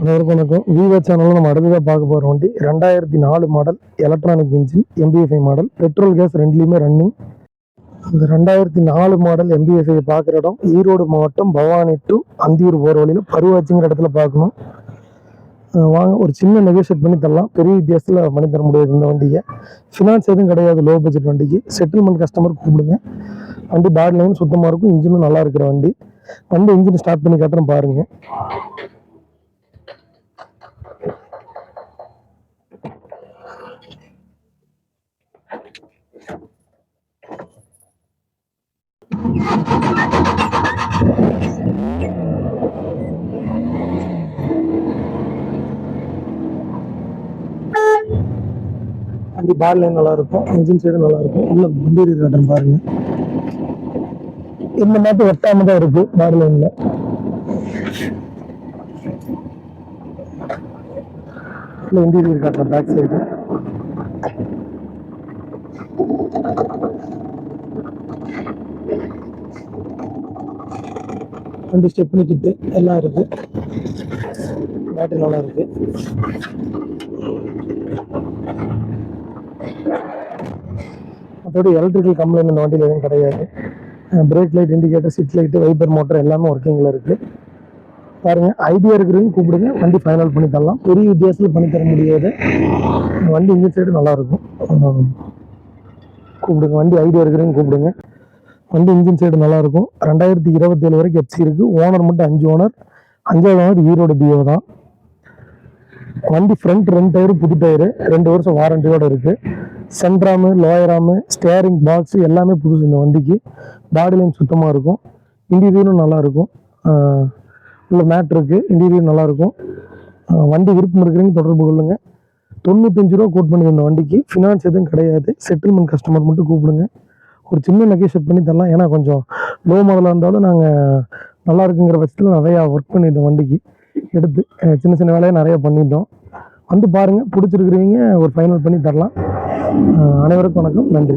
அனைவருக்கும் வணக்கம். விவோ சேனலில் நம்ம அடுத்ததாக பார்க்க போகிற வண்டி ரெண்டாயிரத்தி நாலு model electronic engine MPFI model. Petrol gas ரெண்டுலேயுமே ரன்னிங் இந்த ரெண்டாயிரத்தி நாலு மாடல் எம்பிஎஃப்ஐ பார்க்குற இடம் ஈரோடு மாவட்டம் பவானி டு அந்தியூர் போகிற வழியில் பருவாச்சிங்கிற இடத்துல பார்க்கணும். வாங்க ஒரு சின்ன நெகோஷியேட் பண்ணி தரலாம். பெரிய வித்தியாசத்தில் பண்ணி தர முடியாது இந்த வண்டியை. ஃபினான்ஸ் எதுவும் கிடையாது லோ பட்ஜெட் வண்டிக்கு. செட்டில்மெண்ட் கஸ்டமர் கூப்பிடுங்க. வண்டி பாடி லைன் சுத்தமாக இருக்கும் இன்ஜினும் நல்லா இருக்கிற வண்டி. வண்டி இன்ஜின் ஸ்டார்ட் பண்ணி காட்டுறேன் பாருங்கள் வண்டி பாடி லைன் நல்லா இருக்கும். இன்ஜின் சைடு நல்லா இருக்கும். உள்ள வண்டி காட்டுறேன் பாருங்க. இந்த மாதிரி வெட்டாம தான் இருக்கு பாடி லைன்ல உள்ள காட்டுறேன் பேக் சைடு வண்டி ஸ்டெப்னி கிட்டு எல்லாம் இருக்கு. பேட்டரி நல்லா இருக்கு. மற்றபடி எலக்ட்ரிக்கல் கம்ப்ளைண்ட் இந்த வண்டியில் எதுவும் கிடையாது. Brake light indicator chit light wiper motor எல்லாமே ஒர்க்கிங்கில் இருக்குது பாருங்க ஐடியா இருக்கிறவங்க கூப்பிடுங்க. வண்டி ஃபைனல் பண்ணி தரலாம். பெரிய வித்தியாசத்தில் பண்ணி தர முடியாது. வண்டி இந்த சைடு நல்லா இருக்கும். கூப்பிடுங்க. வண்டி ஐடியா இருக்கிறவங்க கூப்பிடுங்க. வண்டி இன்ஜின் சைடு நல்லாயிருக்கும். ரெண்டாயிரத்தி இருபத்தேழு வரைக்கும் எஃப்சி இருக்குது ஓனர் மட்டும் அஞ்சு ஓனர் அஞ்சாவது ஓனர் ஈரோடு டிஓ தான். வண்டி ஃப்ரண்ட் ரெண்டு டயரு புது டயரு ரெண்டு வருஷம் வாரண்டியோட இருக்குது சென்ட்ராமு லோயராமு ஸ்டேரிங் பாக்ஸு எல்லாமே புதுசு இந்த வண்டிக்கு. பாடி லைன் சுத்தமாக இருக்கும். இன்டீரியரும் நல்லாயிருக்கும். உள்ள மேட் இருக்குது இன்டீரியர் நல்லாயிருக்கும். வண்டி விருப்பம் இருக்கிறீங்க தொடர்பு கொள்ளுங்க. தொண்ணூத்தஞ்சு ரூபா கோட் பண்ணி இந்த வண்டிக்கு. ஃபினான்ஸ் எதுவும் கிடையாது. செட்டில்மெண்ட் கஸ்டமர் மட்டும் கூப்பிடுங்க. ஒரு சின்ன நெகேஷன் பண்ணி தரலாம். ஏன்னா கொஞ்சம் லோ மாடலாக இருந்தாலும் நாங்கள் நல்லா இருக்குங்கிற பட்சத்தில் நிறையா ஒர்க் பண்ணிட்டோம் வண்டிக்கு. எடுத்து சின்ன சின்ன வேலையை நிறையா பண்ணிட்டோம். வந்து பாருங்கள் பிடிச்சிருக்கிறவங்க ஒரு ஃபைனல் பண்ணி தரலாம். அனைவருக்கும் வணக்கம். நன்றி.